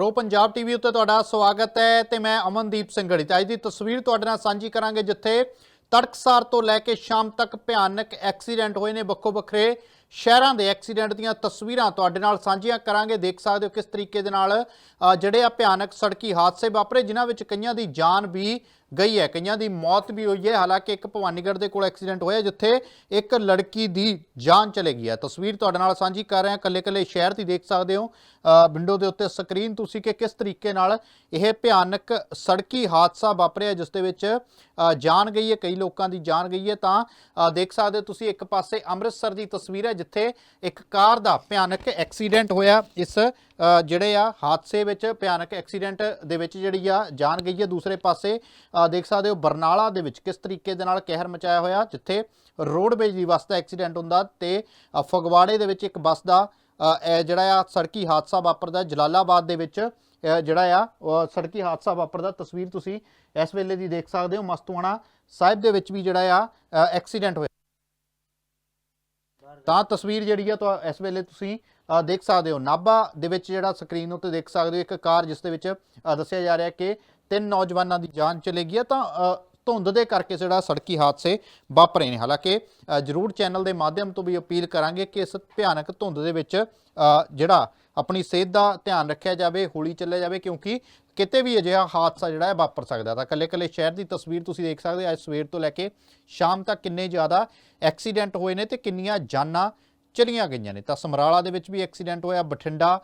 Pro Punjab TV ਉੱਤੇ ਤੁਹਾਡਾ ਸਵਾਗਤ ਹੈ ਤੇ ਮੈਂ ਅਮਨਦੀਪ ਸਿੰਘੜੀ ਤੇ ਅੱਜ ਦੀ ਤਸਵੀਰ ਤੁਹਾਡੇ ਨਾਲ ਸਾਂਝੀ ਕਰਾਂਗੇ ਜਿੱਥੇ ਤੜਕਸਾਰ ਤੋਂ ਲੈ ਕੇ ਸ਼ਾਮ ਤੱਕ ਭਿਆਨਕ ਐਕਸੀਡੈਂਟ ਹੋਏ ਨੇ ਵੱਖੋ ਵੱਖਰੇ ਸ਼ਹਿਰਾਂ ਦੇ ਐਕਸੀਡੈਂਟ ਦੀਆਂ ਤਸਵੀਰਾਂ ਤੁਹਾਡੇ ਨਾਲ ਸਾਂਝੀਆਂ ਕਰਾਂਗੇ। ਦੇਖ ਸਕਦੇ ਹੋ ਕਿਸ ਤਰੀਕੇ ਦੇ ਨਾਲ ਜਿਹੜੇ ਆ ਭਿਆਨਕ ਸੜਕੀ ਹਾਦਸੇ ਵਾਪਰੇ, ਜਿਨ੍ਹਾਂ ਵਿੱਚ ਕਈਆਂ ਦੀ ਜਾਨ ਵੀ ਗਈ ਹੈ, ਕਈਆਂ ਦੀ ਮੌਤ ਵੀ ਹੋਈ ਹੈ। ਹਾਲਾਂਕਿ ਇੱਕ ਭਵਾਨੀਗੜ੍ਹ ਦੇ ਕੋਲ ਐਕਸੀਡੈਂਟ ਹੋਇਆ, ਜਿੱਥੇ ਇੱਕ ਲੜਕੀ ਦੀ ਜਾਨ ਚਲੇ ਗਈ ਹੈ। ਤਸਵੀਰ ਤੁਹਾਡੇ ਨਾਲ ਸਾਂਝੀ ਕਰ ਰਹੇ ਹਾਂ। ਕੱਲੇ ਕੱਲੇ ਸ਼ਹਿਰ ਦੀ ਦੇਖ ਸਕਦੇ ਹੋ। ਵਿੰਡੋ ਦੇ ਉੱਤੇ ਸਕਰੀਨ, ਤੁਸੀਂ ਕਿ ਕਿਸ ਤਰੀਕੇ ਨਾਲ ਇਹ ਭਿਆਨਕ ਸੜਕੀ ਹਾਦਸਾ ਵਾਪਰਿਆ, ਜਿਸ ਦੇ ਵਿੱਚ ਜਾਨ ਗਈ ਹੈ, ਕਈ ਲੋਕਾਂ ਦੀ ਜਾਨ ਗਈ ਹੈ। ਤਾਂ ਦੇਖ ਸਕਦੇ ਹੋ ਤੁਸੀਂ ਇੱਕ ਪਾਸੇ ਅੰਮ੍ਰਿਤਸਰ ਦੀ ਤਸਵੀਰ ਹੈ ਜਿੱਥੇ ਇੱਕ ਕਾਰ ਦਾ ਭਿਆਨਕ ਐਕਸੀਡੈਂਟ ਹੋਇਆ। ਇਸ ਜਿਹੜੇ ਆ ਹਾਦਸੇ ਵਿੱਚ ਭਿਆਨਕ ਐਕਸੀਡੈਂਟ ਦੇ ਵਿੱਚ ਜਿਹੜੀ ਆ ਜਾਨ ਗਈ ਹੈ ਦੂਸਰੇ ਪਾਸੇ। ਦੇਖ ਸਕਦੇ ਹੋ ਬਰਨਾਲਾ ਦੇ ਵਿੱਚ ਕਿਸ ਤਰੀਕੇ ਦੇ ਨਾਲ ਕਹਿਰ ਮਚਾਇਆ ਹੋਇਆ, ਜਿੱਥੇ ਰੋਡਵੇਜ ਦੀ ਬੱਸ ਦਾ ਐਕਸੀਡੈਂਟ ਹੁੰਦਾ ਤੇ ਫਗਵਾੜੇ ਦੇ ਵਿੱਚ ਇੱਕ ਬੱਸ ਦਾ ਜਿਹੜਾ ਆ ਸੜਕੀ ਹਾਦਸਾ ਵਾਪਰਦਾ ਜਲਾਲਾਬਾਦ ਦੇ ਵਿੱਚ। ਜਿਹੜਾ ਆ ਸੜਕੀ ਹਾਦਸਾ ਵਾਪਰਦਾ। ਤਸਵੀਰ ਤੁਸੀਂ ਇਸ ਵੇਲੇ ਦੀ ਦੇਖ ਸਕਦੇ ਹੋ। ਮਸਤੂਆਣਾ ਸਾਹਿਬ ਦੇ ਵਿੱਚ ਵੀ ਜਿਹੜਾ ਆ ਐਕਸੀਡੈਂਟ ਹੋਇਆ। ਤਾਂ ਤਸਵੀਰ ਜਿਹੜੀ ਆ ਤਾਂ ਇਸ ਵੇਲੇ ਤੁਸੀਂ ਦੇਖ ਸਕਦੇ ਹੋ। ਨਾਭਾ ਦੇ ਵਿੱਚ ਜਿਹੜਾ ਸਕਰੀਨ ਉੱਤੇ ਦੇਖ ਸਕਦੇ ਹੋ, ਇੱਕ ਕਾਰ ਜਿਸ ਦੇ ਵਿੱਚ ਦੱਸਿਆ ਜਾ ਰਿਹਾ ਕਿ ਤਿੰਨ ਨੌਜਵਾਨਾਂ ਦੀ ਜਾਨ ਚਲੇ ਗਈ ਹੈ ਤਾਂ ਧੁੰਦ ਦੇ ਕਰਕੇ ਜਿਹੜਾ ਸੜਕੀ ਹਾਦਸੇ ਵਾਪਰੇ ਨੇ। ਹਾਲਾਂਕਿ ਜ਼ਰੂਰ ਚੈਨਲ ਦੇ ਮਾਧਿਅਮ ਤੋਂ ਵੀ ਅਪੀਲ ਕਰਾਂਗੇ ਕਿ ਇਸ ਭਿਆਨਕ ਧੁੰਦ ਦੇ ਵਿੱਚ ਜਿਹੜਾ ਆਪਣੀ ਸਿਹਤ ਦਾ ਧਿਆਨ ਰੱਖਿਆ ਜਾਵੇ, ਹੌਲੀ ਚੱਲਿਆ ਜਾਵੇ, ਕਿਉਂਕਿ ਕਿਤੇ ਵੀ ਅਜਿਹਾ ਹਾਦਸਾ ਜਿਹੜਾ ਹੈ ਵਾਪਰ ਸਕਦਾ ਤਾਂ ਕੱਲੇ ਕੱਲੇ ਸ਼ਹਿਰ ਦੀ ਤਸਵੀਰ ਤੁਸੀਂ ਦੇਖ ਸਕਦੇ ਹੋ, ਅੱਜ ਸਵੇਰ ਤੋਂ ਲੈ ਕੇ ਸ਼ਾਮ ਤੱਕ ਕਿੰਨੇ ਜ਼ਿਆਦਾ ਐਕਸੀਡੈਂਟ ਹੋਏ ਨੇ ਤੇ ਕਿੰਨੀਆਂ ਜਾਨਾਂ ਚਲੀਆਂ ਗਈਆਂ ਨੇ। ਤਾਂ ਸਮਰਾਲਾ ਦੇ ਵਿੱਚ ਵੀ ਐਕਸੀਡੈਂਟ ਹੋਇਆ, ਬਠਿੰਡਾ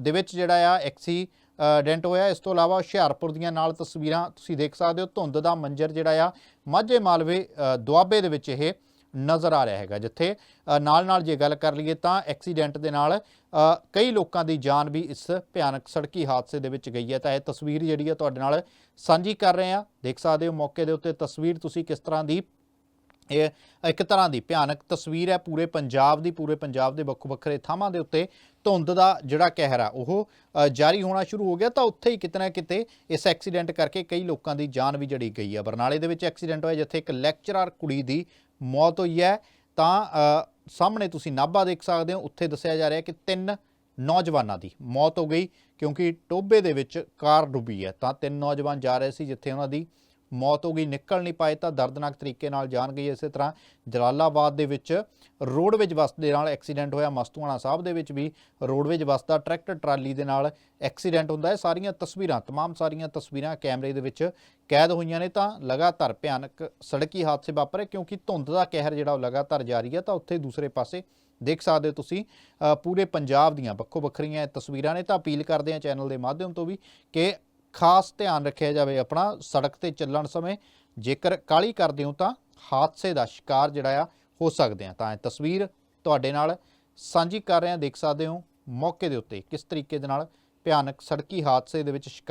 ਦੇ ਵਿੱਚ ਜਿਹੜਾ ਆ ਐਕਸੀਡੈਂਟ ਹੋਇਆ। ਇਸ ਤੋਂ ਇਲਾਵਾ ਹੁਸ਼ਿਆਰਪੁਰ ਦੀਆਂ ਨਾਲ ਤਸਵੀਰਾਂ ਤੁਸੀਂ ਦੇਖ ਸਕਦੇ ਹੋ। ਧੁੰਦ ਦਾ ਮੰਜ਼ਰ ਜਿਹੜਾ ਆ ਮਾਝੇ ਮਾਲਵੇ ਦੁਆਬੇ ਦੇ ਵਿੱਚ ਇਹ ਨਜ਼ਰ ਆ ਰਿਹਾ ਹੈਗਾ ਜਿੱਥੇ ਨਾਲ ਨਾਲ ਜੇ ਗੱਲ ਕਰ ਲਈਏ ਤਾਂ ਐਕਸੀਡੈਂਟ ਦੇ ਨਾਲ ਕਈ ਲੋਕਾਂ ਦੀ ਜਾਨ ਵੀ ਇਸ ਭਿਆਨਕ ਸੜਕੀ ਹਾਦਸੇ ਦੇ ਵਿੱਚ ਗਈ ਹੈ। ਤਾਂ ਇਹ ਤਸਵੀਰ ਜਿਹੜੀ ਹੈ ਤੁਹਾਡੇ ਨਾਲ ਸਾਂਝੀ ਕਰ ਰਹੇ ਹਾਂ। ਦੇਖ ਸਕਦੇ ਹੋ ਮੌਕੇ ਦੇ ਉੱਤੇ ਤਸਵੀਰ ਤੁਸੀਂ ਕਿਸ ਤਰ੍ਹਾਂ ਦੀ, ਇਹ ਇੱਕ ਤਰ੍ਹਾਂ ਦੀ ਭਿਆਨਕ ਤਸਵੀਰ ਹੈ। ਪੂਰੇ ਪੰਜਾਬ ਦੀ, ਪੂਰੇ ਪੰਜਾਬ ਦੇ ਵੱਖੋ ਵੱਖਰੇ ਥਾਵਾਂ ਦੇ ਉੱਤੇ ਧੁੰਦ ਦਾ ਜਿਹੜਾ ਕਹਿਰ ਆ, ਉਹ ਜਾਰੀ ਹੋਣਾ ਸ਼ੁਰੂ ਹੋ ਗਿਆ। ਤਾਂ ਉੱਥੇ ਹੀ ਕਿਤੇ ਨਾ ਕਿਤੇ ਇਸ ਐਕਸੀਡੈਂਟ ਕਰਕੇ ਕਈ ਲੋਕਾਂ ਦੀ ਜਾਨ ਵੀ ਜੜੀ ਗਈ ਆ ਬਰਨਾਲੇ ਦੇ ਵਿੱਚ ਐਕਸੀਡੈਂਟ ਹੋਇਆ ਜਿੱਥੇ ਇੱਕ ਲੈਕਚਰਰ ਕੁੜੀ ਦੀ ਮੌਤ ਹੋਈ ਹੈ, ਤਾਂ ਸਾਹਮਣੇ ਤੁਸੀਂ ਨਾਭਾ ਦੇਖ ਸਕਦੇ ਹੋ, ਉੱਥੇ ਦੱਸਿਆ ਜਾ ਰਿਹਾ ਕਿ ਤਿੰਨ ਨੌਜਵਾਨਾਂ ਦੀ ਮੌਤ ਹੋ ਗਈ ਕਿਉਂਕਿ ਟੋਬੇ ਦੇ ਵਿੱਚ ਕਾਰ ਡੁੱਬੀ ਹੈ। ਤਾਂ ਤਿੰਨ ਨੌਜਵਾਨ ਜਾ ਰਹੇ ਸੀ ਜਿੱਥੇ ਉਹਨਾਂ ਦੀ ਮੌਤ ਹੋ ਗਈ ਨਿਕਲ ਨਹੀਂ ਪਾਏ ਤਾਂ ਦਰਦਨਾਕ ਤਰੀਕੇ ਨਾਲ ਜਾਨ ਗਈ ਇਸੇ ਤਰ੍ਹਾਂ ਜਲਾਲਾਬਾਦ ਦੇ ਵਿੱਚ ਰੋਡਵੇਜ ਬੱਸ ਦੇ ਨਾਲ ਐਕਸੀਡੈਂਟ ਹੋਇਆ ਮਸਤੂਆਣਾ ਸਾਹਿਬ ਦੇ ਵਿੱਚ ਵੀ ਰੋਡਵੇਜ ਬੱਸ ਦਾ ਟਰੈਕਟਰ ਟਰਾਲੀ ਦੇ ਨਾਲ ਐਕਸੀਡੈਂਟ ਹੁੰਦਾ ਹੈ ਸਾਰੀਆਂ ਤਸਵੀਰਾਂ तमाम ਸਾਰੀਆਂ ਤਸਵੀਰਾਂ ਕੈਮਰੇ ਦੇ ਵਿੱਚ ਕੈਦ ਹੋਈਆਂ ਨੇ ਤਾਂ ਲਗਾਤਾਰ ਭਿਆਨਕ ਸੜਕੀ ਹਾਦਸੇ ਵਾਪਰੇ ਕਿਉਂਕਿ ਧੁੰਦ ਦਾ ਕਹਿਰ ਜਿਹੜਾ ਉਹ ਲਗਾਤਾਰ ਜਾਰੀ ਹੈ ਤਾਂ ਉੱਥੇ ਦੂਸਰੇ ਪਾਸੇ ਦੇਖ ਸਕਦੇ ਹੋ ਤੁਸੀਂ ਅ, ਪੂਰੇ ਪੰਜਾਬ ਦੀਆਂ ਵੱਖੋ ਵੱਖਰੀਆਂ ਇਹ ਤਸਵੀਰਾਂ ਨੇ ਤਾਂ ਅਪੀਲ ਕਰਦੇ ਹਾਂ ਚੈਨਲ ਦੇ ਮਾਧਿਅਮ ਤੋਂ ਵੀ ਕਿ ਖਾਸ ਧਿਆਨ ਰੱਖਿਆ ਜਾਵੇ ਆਪਣਾ ਸੜਕ ਤੇ ਚੱਲਣ ਸਮੇਂ। ਜੇਕਰ ਕਾਲੀ ਕਰਦੇ ਹੋ ਤਾਂ ਹਾਦਸੇ ਦਾ ਸ਼ਿਕਾਰ ਜਿਹੜਾ ਆ, ਹੋ ਸਕਦੇ ਆ। ਤਾਂ ਇਹ ਤਸਵੀਰ ਤੁਹਾਡੇ ਨਾਲ ਸਾਂਝੀ ਕਰ ਰਹੇ ਹਾਂ ਦੇਖ ਸਕਦੇ ਹੋ ਮੌਕੇ ਦੇ ਉੱਤੇ ਕਿਸ ਤਰੀਕੇ ਦੇ ਨਾਲ ਭਿਆਨਕ ਸੜਕੀ ਹਾਦਸੇ ਦੇ ਵਿੱਚ ਸ਼ਿਕਾਰ